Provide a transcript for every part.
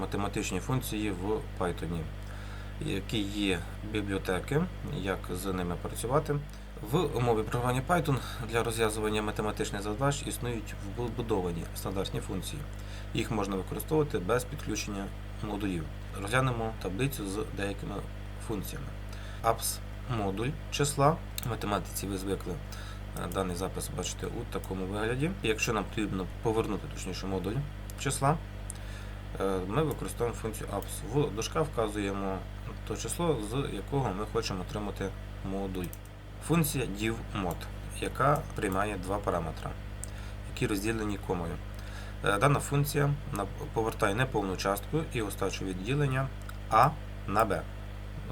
математичні функції в Python, які є бібліотеки, як з ними працювати. В мові програмування Python для розв'язування математичних задач існують вбудовані стандартні функції. Їх можна використовувати без підключення модулів. Розглянемо таблицю з деякими функціями. Apps модуль числа. В математиці ви звикли е, даний запис бачити у такому вигляді. Якщо нам потрібно повернути точніше модуль числа, ми використовуємо функцію apps. В дужках вказуємо то число, з якого ми хочемо отримати модуль. Функція divMod, яка приймає два параметри, які розділені комою. Е, Дана функція повертає неповну частку і остачу відділення А на Б.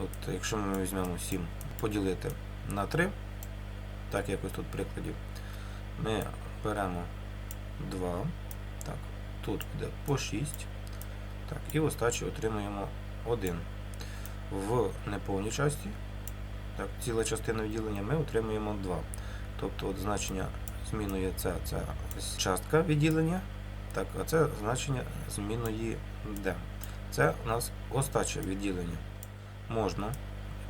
От, якщо ми візьмемо 7 поділити на 3, так як ось тут в прикладі, ми беремо 2, так, тут буде по 6, так, і в остачі отримуємо 1. В неповній часті, так, ціла частина відділення, ми отримуємо 2. Тобто от значення зміною це, це частка відділення, так, а це значення зміною d. Це у нас остача відділення. Можна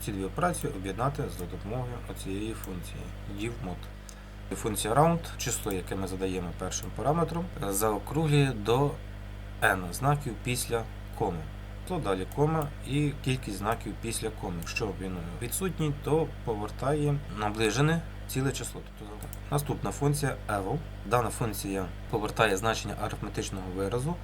ці дві операції об'єднати за допомогою цієї функції divMod. Функція round, число, яке ми задаємо першим параметром, заокруглює до n знаків після коми. То далі кома і кількість знаків після коми. Якщо він відсутній, то повертає наближене ціле число. Тобто наступна функція eval. Дана функція повертає значення арифметичного виразу,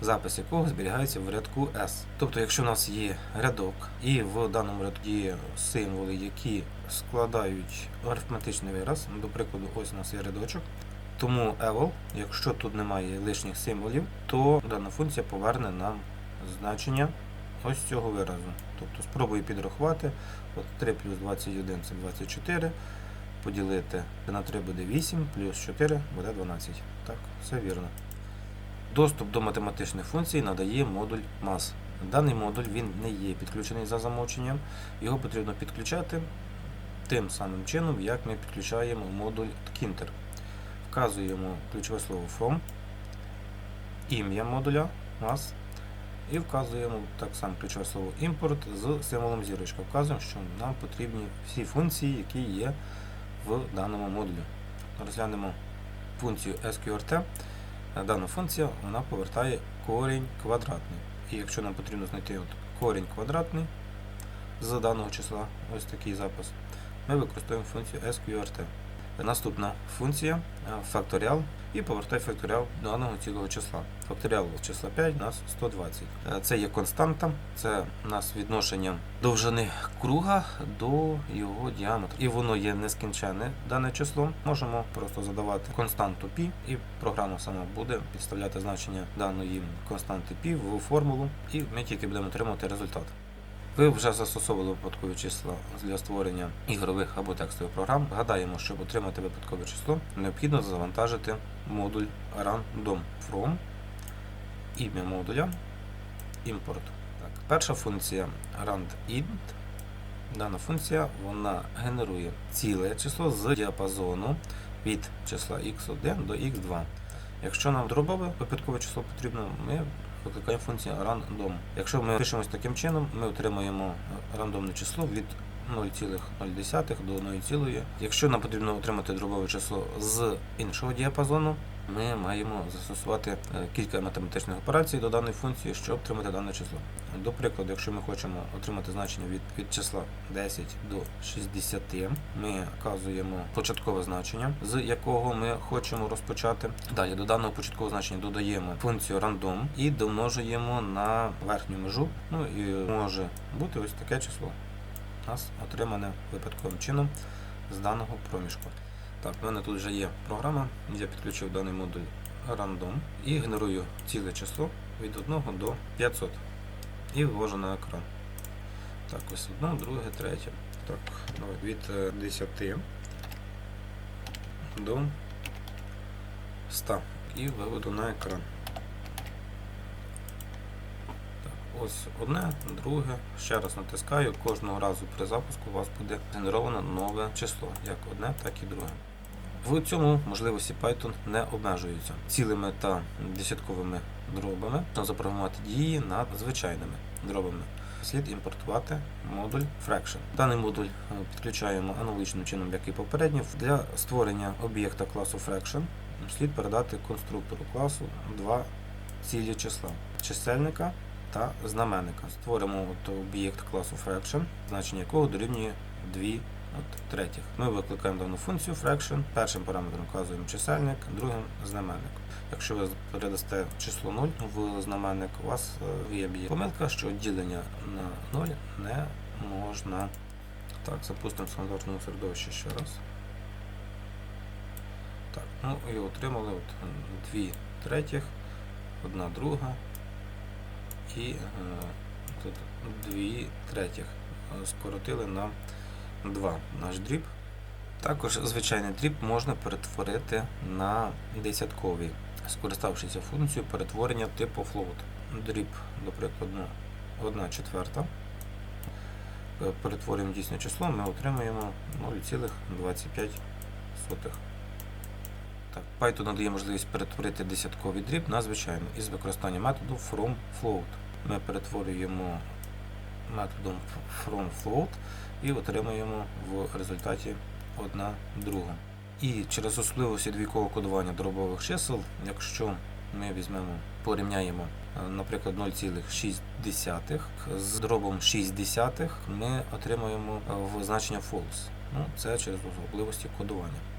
запис якого зберігається в рядку S. Тобто, якщо у нас є рядок, і в даному рядку є символи, які складають арифметичний вираз, до прикладу, ось у нас є рядочок. Тому eval, якщо тут немає лишніх символів, то дана функція поверне нам значення ось цього виразу. Тобто спробую підрахувати. От 3 плюс 21 це 24. Поділити на 3 буде 8, плюс 4 буде 12. Так, все вірно. Доступ до математичних функцій надає модуль MAS. Даний модуль він не є підключений за замовченням. Його потрібно підключати тим самим чином, як ми підключаємо модуль Kinter. Вказуємо ключове слово from, ім'я модуля MAS і вказуємо так само ключове слово import з символом зірочка. Вказуємо, що нам потрібні всі функції, які є в даному модулі. Розглянемо функцію SQRT. Дана функція вона повертає корінь квадратний. І якщо нам потрібно знайти от корінь квадратний з даного числа, ось такий запис, ми використовуємо функцію SQRT. Наступна функція факторіал і повертай факторіал даного цілого числа. Факторіал числа 5 у нас 120. Е, Це є константа, це у нас відношення довжини круга до його діаметру. І воно є нескінченне дане число. Можемо просто задавати константу π, і програма сама буде підставляти значення даної константи π в формулу, і ми тільки будемо отримувати результат. Ви вже застосовували випадкові числа для створення ігрових або текстових програм. Гадаємо, щоб отримати випадкове число, необхідно завантажити модуль random from ім'я модуля import. Так, перша функція randint. Дана функція вона генерує ціле число з діапазону від числа x1 до x2. Якщо нам дробове випадкове число потрібно, ми викликаємо функцію random. Якщо ми пишемось таким чином, ми отримаємо рандомне число від 0,0 до 0, Якщо нам потрібно отримати дробове число з іншого діапазону, ми маємо застосувати е, кілька математичних операцій до даної функції, щоб отримати дане число. До прикладу, якщо ми хочемо отримати значення від, від числа 10 до 60, ми вказуємо початкове значення, з якого ми хочемо розпочати. Далі до даного початкового значення додаємо функцію random і домножуємо на верхню межу. Ну і може бути ось таке число. У нас отримане випадковим чином з даного проміжку. Так, в мене тут вже є програма, я підключив даний модуль random і генерую ціле число від 1 до 500 і ввожу на екран. Так, ось одне, друге, третє. Так, давай, від е, 10 до 100 і виведу на екран. Ось одне, друге. Ще раз натискаю. Кожного разу при запуску у вас буде генеровано нове число, як одне, так і друге. В цьому можливості Python не обмежуються цілими та десятковими дробами, можна запрограмувати дії над звичайними дробами. Слід імпортувати модуль Fraction. Даний модуль е, підключаємо аналогічним чином, як і попередній. Для створення об'єкта класу Fraction слід передати конструктору класу два цілі числа чисельника та знаменника. Створимо об'єкт класу Fraction, значення якого дорівнює 2 от, третіх. Ми викликаємо дану функцію Fraction. Першим параметром вказуємо чисельник, другим знаменник. Якщо ви передасте число 0 в знаменник, у вас е, помилка, що ділення на 0 не можна. Так, запустимо стандартному середовище ще раз. Так, ну і отримали от 2 третіх, одна друга і е, тут 2 третіх. Е, Скоротили на 2 наш дріб. Також звичайний дріб можна перетворити на десятковий, скориставшися функцією перетворення типу float. Дріб, до прикладу, 1 четверта. Е, Перетворюємо дійсне число, ми отримуємо 0,25. Так, Python надає можливість перетворити десятковий дріб на звичайний із використанням методу FromFloat. Ми перетворюємо методом FromFloat і отримуємо в результаті 1 друга. І через особливості двійкового кодування дробових чисел, якщо ми візьмемо, порівняємо, е, наприклад, 0,6 з дробом 6 десятих, ми отримуємо е, в значення false. Ну, це через особливості кодування.